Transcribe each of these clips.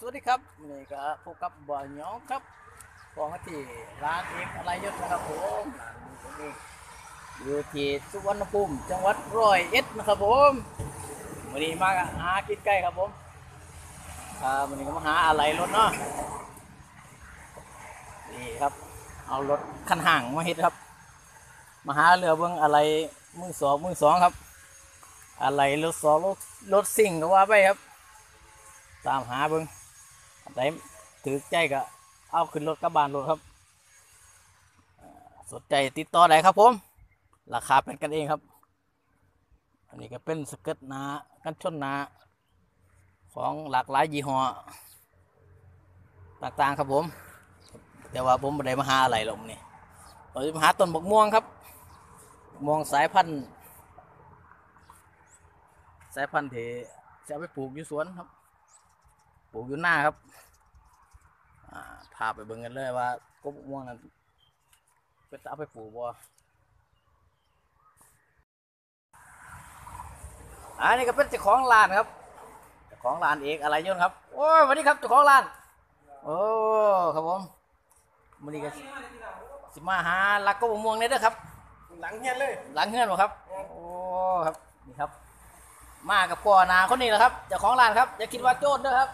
สวัสดีครับนี่ก็พบกับบอยหยองครับของที่ร้านเอกอะไรยศนะครับผมร้านนี้ผมเองอยู่ที่สุวรรณภูมิจังหวัดร้อยเอ็ดนะครับผมวันนี้มาหากินใกล้ครับผมอ่าวันนี้ก็มาหาอะไรรถเนาะนี่ครับ เอารถคันห่างมาเฮ็ดครับ มาหาเรือเบิ้องอะไรมือสองมือสองครับ อะไรรถสองรถรถสิ่งก็ว่าไปครับ ตามหาเบิ้งอัน ไหนถือใจก็เอาขึ้นรถกระบาลรถครับ สนใจติดต่อได้ครับผม ราคาเป็นกันเองครับ อันนี้ก็เป็นสเกิร์ตหนากันชนหนา ของหลากหลายยี่ห้อต่างๆครับผม แต่ว่าผมไม่ได้มาหาอะไรหรอกนี่เราจะมาหาต้นบกม่วงครับม่วงสายพันธุ์ สายพันธุ์ที่จะไปปลูกอยู่สวนครับ ปลูกอยู่หน้าครับ อ่าพาไปเบิ่งกันเลยว่ากบม่วงนั้นเป็นตาเอาไปปลูกบ่อันนี้ก็เป็นเจ้าของร้านครับเจ้าของร้านเอกอะไรยนต์ครับ โอ้ยสวัสดีครับเจ้าของร้าน โอ้ครับผมมันนี้ก็สิมาหาลักกบม่วงเนี่ยเด้อครับ หลังเฮียนเลย หลังเงื่อนบ่ครับ โอ้ครับนี่ครับ มากับพ่อนาคนนี้แหละครับเจ้าของร้านครับอย่าคิดว่าโจรเด้อครับ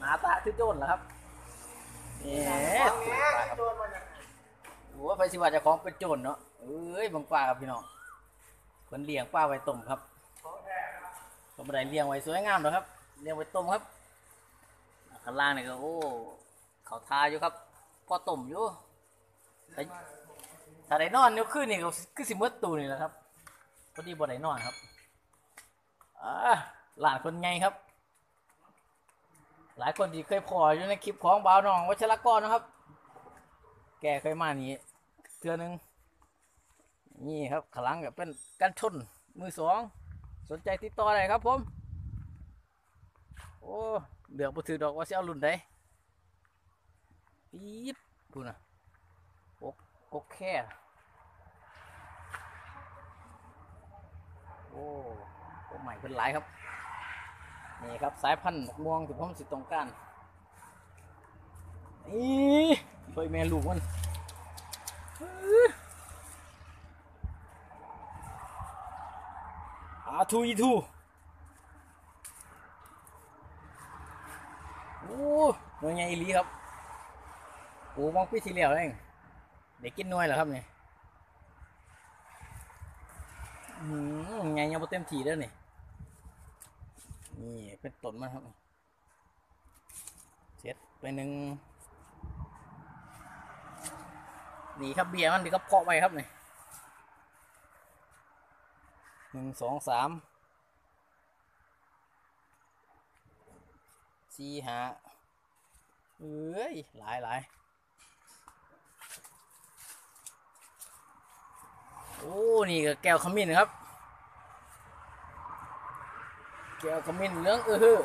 หน้าตาคือโจรเหรอครับ นี่ของแง่โดนมาจากโอ้ไปสิว่าจ้าของเป็นโจรเนาะเอ้ยบังป้าครับพี่น้องคนเลี้ยงป้าไว้ต้มครับของแท้ครับก็ไม่ได้เลี้ยงไว้สวยงามหรอกครับ เลี้ยงไว้ต้มครับข้างล่างนี่ก็โอ้เขาทาอยู่ครับ พอต้มอยู่ถ้าได้นอนเนี่ยคืนนี่ก็คือสิมดตูนี่แหละครับพอดีบ่ได้นอนครับอ่าหลานคนไงครับ หลายคนที่เคยพออยู่ในคลิปของบ่าวน้องวัชรกรนะครับ แกเคยมานี่เทือหนึงนี่ครับขลังก็เป็นกันชนมือสองสนใจติดต่อได้ครับผม โอ้เดือกบ่ถือดอกว่าสิเอารุ่นใดปี๊ดพูดนะกกกกแค่โอ้โอ้ใหม่เป็นหลายครับ นี่ครับสายพันธุ์ม่วงที่ผมสิต้องการนี่ช่วยแม่ลูกมันอื้ออาทูอีทูโอ้หน่วยใหญ่อีลีครับโอ้มองปีที่แล้วเองเด็กกินน่วยเหรอครับเนี่ยอืมไงยังบ่เต็มทีแล้วนี่ย นี่เป็นต้นมันครับเสร็จไปหนึ่งนี่ครับเบียร์มันดีก็เพาะไว้ครับนี่หนึ่งสองสามสี่ห้าเอ้ย หลายหลายโอ้ นี่ก็แก้วขมิ้นครับ แก้วขมิ้นเหลืองเออฮือ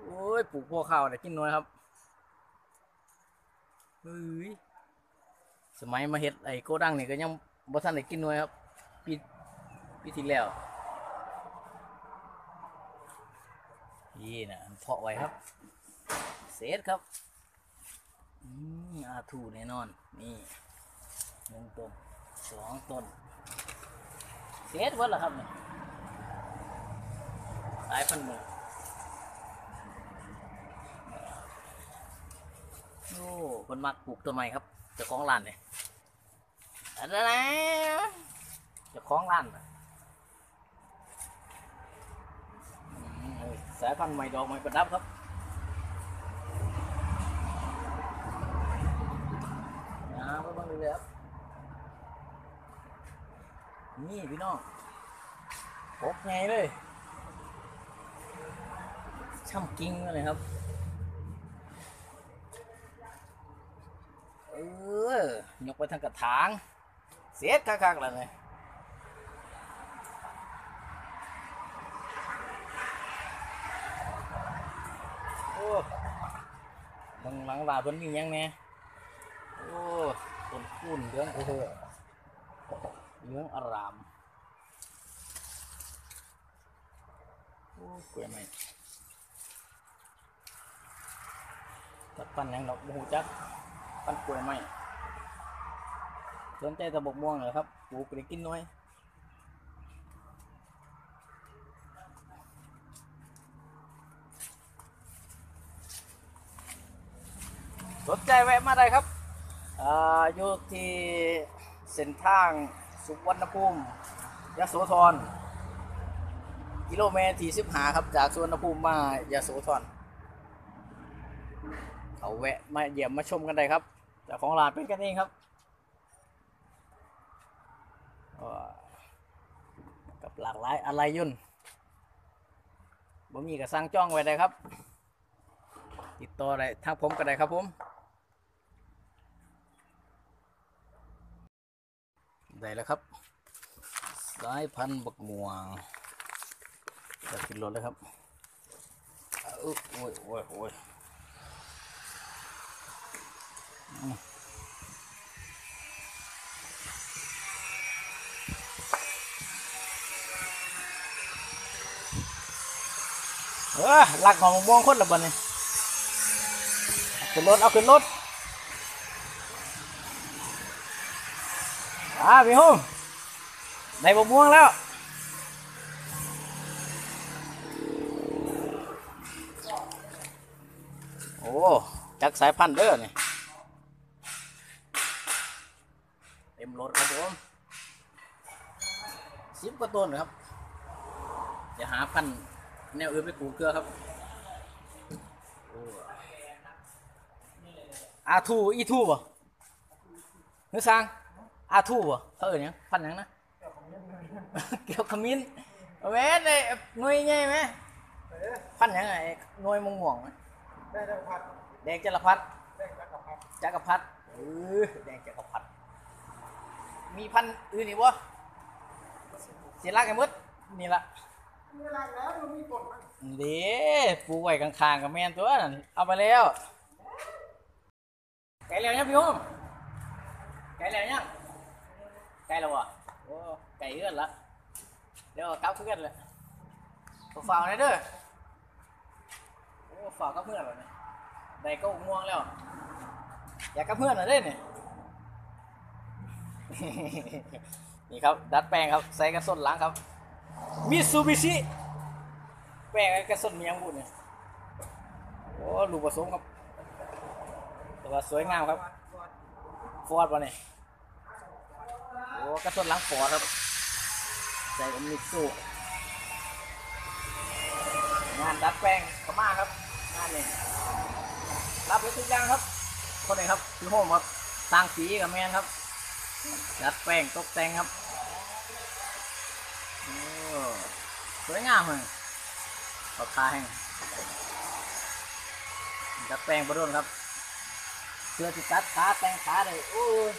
โอ้ยปลูกพวกข้าวได้กินน้อยครับเฮ้ยสมัยมาเฮ็ดไอ้โกดังนี่ก็ยังบ่ทันได้กินน้อยครับปีปีที่แล้วนี่นะเพาะไว้ครับเศษครับอืมอาทูแน่นอน นี่หนึ่งต้นสองต้นเศษหมดแล้วครับเนี่ย สายพันธุ์หนึ่งโอ้คนมักปลูกต้นไม้ครับเจ้าของร้านเนี่ยอะไรนะเจ้าของร้านเสายพันธุ์ไม้ดอกไม้ประดับครับนะมาเบ้างเลยครับนี่พี่น้องปกไงเลย ช่ำกิ้งเลยครับ เออ ยกไปทางกระถาง เสียดคักๆแล้วเลยโอ้บางหลังลาเพิ่นมียังแหน่โอ้ต้นคูนเหลืองเออเหลืองอารามโอ้กล้วยไม้ ปันยังดอกบูจักปันกล้วยไหมสนใจแตะบกม่วงเหรอครับปลูกไปได้กินหน่อยสนใจแวะมาได้ครับอ่าอยู่ที่เส้นทางสุวรรณภูมิยะโสธรกิโลเมตรที่สิบหาครับ จากสุวรรณภูมิมายะโสธร เขาแวะมาเยี่ยมมาชมกันได้ครับเจ้าของร้านเป็นกันเองครับกับหลากหลายอะไรยุ่นบ่มีก็สั่งจ้องไว้ได้ครับ ติดต่อได้ทางผมก็ได้ครับผม ได้แล้วครับ สายพันธุ์บักม่วงจะขึ้นรถเลยครับอุ๊ยโอ้ยโอ้ยโอ้ย เออหลักของมะม่วงคนละบันนี่ขึ้นรถเอาขึ้นรถอ่าพี่ฮงได้มะม่วงแล้วโอ้จักสายพันธุ์เด้อนี่เต็ม รถครับผมสิบกว่าต้นครับจะหาพันธุ์แนวอื่นไปปลูกเกลือครับอาทูอีทูบ่เนื้อสร้างอาทูบ่เขาเอ่ยยังพันหยังนะ เกี่ยวขมิ้นเอาแม่นเลยหน่วยใหญ่ไหมพันหยังไงหน่วยมงม่วงไหมได้ได้พัดแดงจรพัดได้จักรพัดจักรพัดเออแดงจักรพัด มีพันธุ์อื่นอีกวะเสียรักไอ้มดนี่ละเวลาแล้วมันมีต้นมันเด้ปูไว้ข้างๆกับแม่นตัวนั่นเอาไปแล้วไก่แล้วยังพี่โฮมไก่แล้วยังไก่แล้ววะโอ้ไก่เอื้อนละเดี๋ยวกลับเพื่อนเลยตัวฝากน่อยเด้อโอ้ฝากกับเพื่อนเลยได้ก็ง่วงแล้ว อยากกับเพื่อนเหรอเด้เนี่ย นี่ครับ ดัดแปลงครับ ใส่กระสุนล้างครับมิซูบิชิแป้งกระสุนเมียงบุญเนี่ยโอ้ลูกผสมครับแต่ว่าสวยงามครับ ฟอร์ดวะเนี่ยโอ้กระสุนล้างฟอร์ดครับ ใส่อมิสูงานดัดแปลงก็มาครับงานนี้รับไว้ทุกอย่างครับคนไหนครับพี่โฮมครับสร้างสีกับแมนครับ ดัดแปลงตกแต่งครับโอ้สวยงามเลยปราคาแห้งดัดแปลงบรนครับเสื้อที่ตัดขาแต่งขาเลยโอ้ย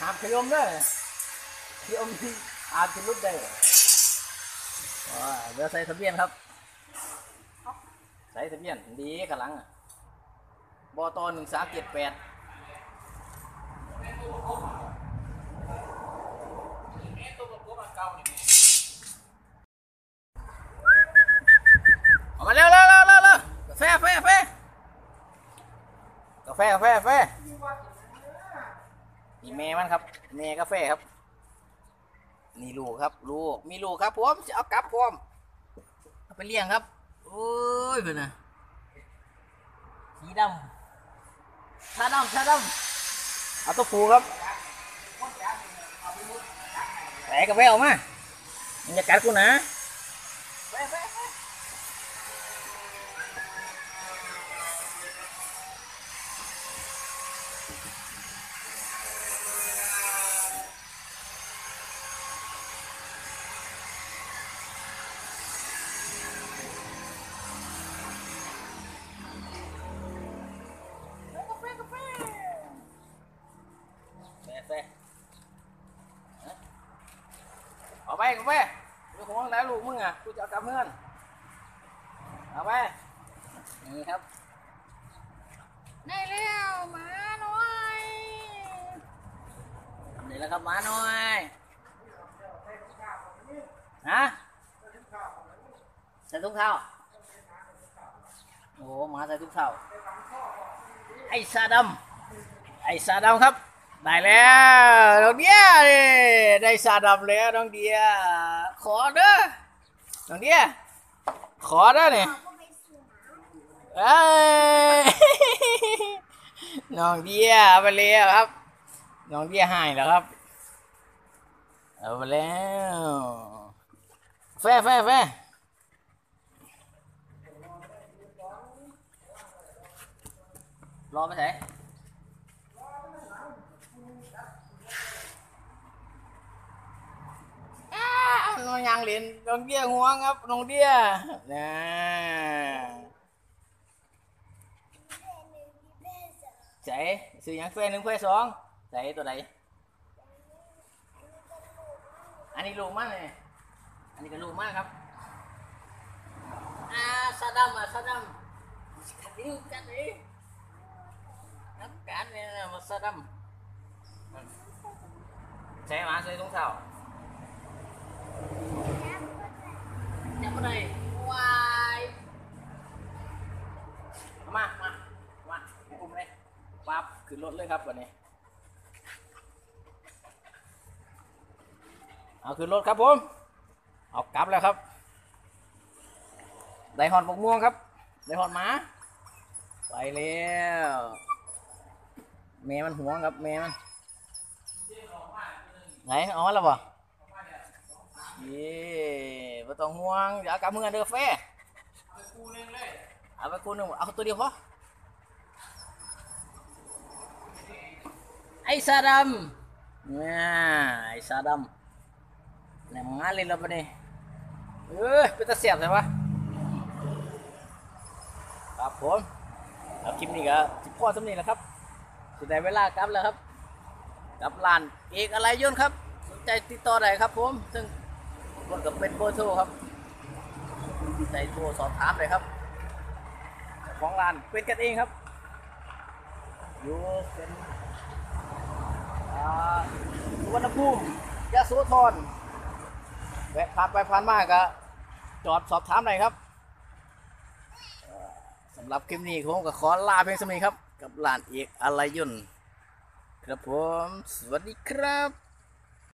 ห้ามขยมเด้อขยมที่อาจจะลุดได้เดี๋ยวใส่ทะเบียนครับ ส่ทะเบียนดีข้างหลังอะบตหนึ่งสามเจ็ดแปดออกมาเร็วเร็วเร็วเร็วเร็วกาแฟกาแฟกาแฟกาแฟกาแฟกาแฟนี่แม่มันครับแม่กาแฟครับ นี่ลูกครับ ลูก มีลูกครับผมจะเอากลับผมเอาไปเลี้ยงครับ โอ้ยเป็นไงสีดำชาดำชาดำเอาตัว เอาไปกาแฟลูกของแล้วลูกมึงอะกูจะเอากลับเพื่อนเอาไปนี่ครับได้แล้วหมาน้อยนี่แล้วครับหมาน้อยฮะใส่ถุงเท้าโอ้หมาใส่ถุงเท้าไอ้ซาดำไอ้ซาดำครับ ได้แล้วน้องเดียได้ซาดำแล้วน้องเดีย ขอเด้อน้องเดีย ขอเด้อเนี่ยเอ้ยน้องเดียไปแล้วครับ น้องเดียหายแล้วครับ เอาไปแล้วแฟแฟแฟรอไปไหนอ้าวน้องยังเหรียญน้องเดียห่วงครับน้องเดียนะใส่ซื้อหยังแฟหนึ่งแฟสองใส่ตัวไหนอันนี้ลูกมากเลยอันนี้ก็ลูกมากครับอ่าซาดัมอะซาดัมขัดนิ้วกันเลยน้ำกันเนี่ยนะมาซาดัมใช่ไหมใส่ถุงเท้า จับมาเลยวายมา มา มาอุ้มเลยปั๊บขึ้นรถเลยครับวันนี้ เอาขึ้นรถครับผม เอากลับแล้วครับ ได้หอนบกม่วงครับ ได้หอนหมา ไปแล้วแม่มันห่วงครับแม่มันไหนเอามาแล้วบ่เย่ ไม่ต้องห่วง เดี๋ยวเอากลับมือกันเด้อแฟเอาไปคู่นึงเลย เอาไปคู่นึงเอาตัวเดียวพอ ไอ้ซาดำเนี่ยไอ้ซาดำแหนมงานเลยแล้วปะเนี่ยเออเป็นตาเสียบใช่ปะครับผมแล้วคลิปนี้ก็สิพ่อสำนีแหล้วครับสุดได้เวลากลับแล้วครับ กับร้านเอกอะไรยนต์ครับ สนใจติดต่อได้ครับผมซึ่ง คนกับเป็นเบอร์โทรครับใจโทรสอบถามเลยครับเจ้าของร้านเป็นกันเองครับ อยู่เป็นอ่าสุวรรณภูมิยะโสธรแวะผ่านไปผ่านมาก็จอดสอบถามหน่อยครับเอ่อสำหรับคลิปนี้ผมก็ขอลาเพียงสมีครับ กับร้านเอกอะไรยุ่น ครับผม สวัสดีครับ